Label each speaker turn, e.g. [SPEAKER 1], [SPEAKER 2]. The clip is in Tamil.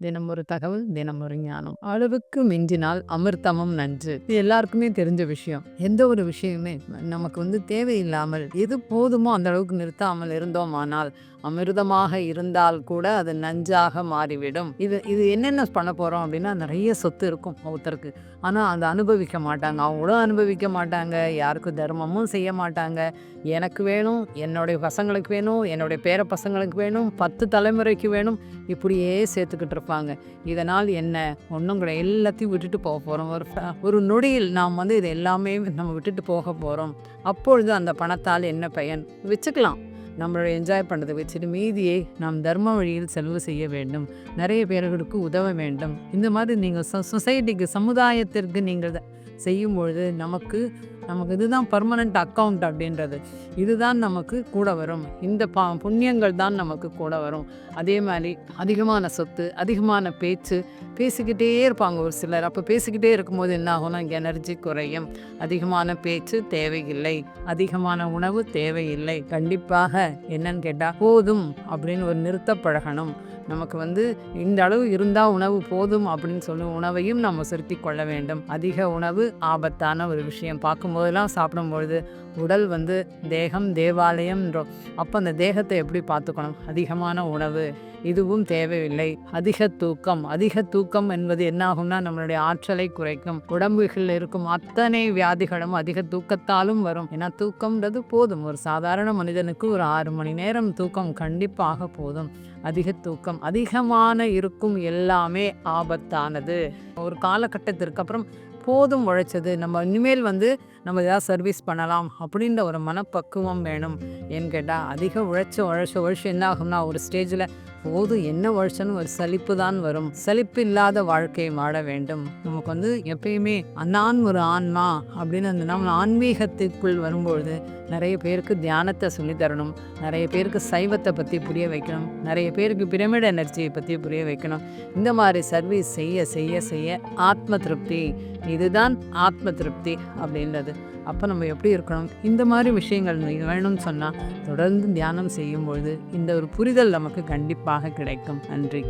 [SPEAKER 1] தினம் ஒரு தகவல் தினம் ஒரு ஞானம். அளவுக்கு மிஞ்சினால் அமிர்தமும் நன்று. இது எல்லாருக்குமே தெரிஞ்ச விஷயம். எந்த ஒரு விஷயமே நமக்கு வந்து தேவையில்லாமல் எது போதுமோ அந்த அளவுக்கு நிறுத்தாமல் இருந்தோமானால் அமிர்தமாக இருந்தால் கூட அது நஞ்சாக மாறிவிடும். இது இது என்னென்ன பண்ண போகிறோம் அப்படின்னா நிறைய சொத்து இருக்கும் ஒருத்தருக்கு ஆனால் அதை அனுபவிக்க மாட்டாங்க. அவங்களும் அனுபவிக்க மாட்டாங்க. யாருக்கும் தர்மமும் செய்ய மாட்டாங்க. எனக்கு வேணும் என்னுடைய பசங்களுக்கு வேணும் என்னுடைய பேர பசங்களுக்கு வேணும் பத்து தலைமுறைக்கு வேணும். இப்படியே சேர்த்துக்கிட்டு இருப்பாங்க. இதனால் என்ன? ஒன்றும் கூட எல்லாத்தையும் விட்டுட்டு போக போகிறோம் ஒரு ஒரு நொடியில் நாம் வந்து இது எல்லாமே நம்ம விட்டுட்டு போக போகிறோம் அப்பொழுது அந்த பணத்தால் என்ன பயன்? வச்சுக்கலாம். நம்மளோட என்ஜாய் பண்ணுறதை வச்சுட்டு மீதியை நாம் தர்ம வழியில் செலவு செய்ய வேண்டும். நிறைய பேர்களுக்கு உதவ வேண்டும். இந்த மாதிரி நீங்கள் சொ சொசைட்டிக்கு சமுதாயத்திற்கு நீங்கள் செய்யும் பொழுது நமக்கு நமக்கு இதுதான் பர்மனண்ட் அக்கவுண்ட் அப்படின்றது. இதுதான் நமக்கு கூட வரும். இந்த பா புண்ணியங்கள் தான் நமக்கு கூட வரும். அதே மாதிரி அதிகமான சொத்து அதிகமான பேச்சு பேசிக்கிட்டே இருப்பாங்க ஒரு சிலர். அப்போ பேசிக்கிட்டே இருக்கும்போது என்ன ஆகும்னா எனர்ஜி குறையும். அதிகமான பேச்சு தேவையில்லை. அதிகமான உணவு தேவையில்லை. கண்டிப்பாக என்னன்னு கேட்டால் போதும் அப்படின்னு ஒரு நிறுத்த பழகணும் நமக்கு வந்து இந்த அளவு இருந்தால் உணவு போதும் அப்படின்னு சொல்லி உணவையும் நம்ம செலுத்தி கொள்ள வேண்டும். அதிக உணவு ஆபத்தான ஒரு விஷயம். பார்க்கும்போது போதெல்லாம் சாப்பிடும்பொழுது உடல் வந்து தேகம் தேவாலயம்ன்றோம். அப்போ அந்த தேகத்தை எப்படி பார்த்துக்கணும்? அதிகமான உணவு இதுவும் தேவையில்லை. அதிக தூக்கம். அதிக தூக்கம் என்பது என்னாகும்னா நம்மளுடைய ஆற்றலை குறைக்கும். உடம்புகளில் இருக்கும் அத்தனை வியாதிகளும் அதிக தூக்கத்தாலும் வரும். ஏன்னா தூக்கம்ன்றது போதும். ஒரு சாதாரண மனிதனுக்கு ஒரு ஆறு மணி நேரம் தூக்கம் கண்டிப்பாக போதும். அதிக தூக்கம். அதிகமான இருக்கும் எல்லாமே ஆபத்தானது. ஒரு காலகட்டத்திற்கு அப்புறம் போதும் உழைச்சது. நம்ம இனிமேல் வந்து நம்ம ஏதாவது சர்வீஸ் பண்ணலாம் அப்படின்ற ஒரு மனப்பக்குவம் வேணும். ஏன்னு கேட்டால் அதிக உழைச்ச உழைச்ச உழைச்சி என்ன ஆகும்னா ஒரு ஸ்டேஜில் போது என்ன உழைச்சன்னு ஒரு சலிப்பு தான் வரும். சலிப்பு இல்லாத வாழ்க்கையை வாழ வேண்டும். நமக்கு வந்து எப்பயுமே அண்ணான் ஒரு ஆன்மா அப்படின்னு அந்த நம்ம ஆன்மீகத்துக்குள் வரும்பொழுது நிறைய பேருக்கு தியானத்தை சொல்லித் தரணும். நிறைய பேருக்கு சைவத்தை பற்றி புரிய வைக்கணும். நிறைய பேருக்கு பிரமிட் எனர்ஜியை பற்றி புரிய வைக்கணும். இந்த மாதிரி சர்வீஸ் செய்ய செய்ய செய்ய ஆத்ம திருப்தி. இதுதான் ஆத்ம திருப்தி அப்படின்றது. அப்போ நம்ம எப்படி இருக்கணும்? இந்த மாதிரி விஷயங்கள் வேணும்னு சொன்னால் தொடர்ந்து தியானம் செய்யும் பொழுது இந்த ஒரு புரிதல் நமக்கு கண்டிப்பாக கிடைக்கும். நன்றி.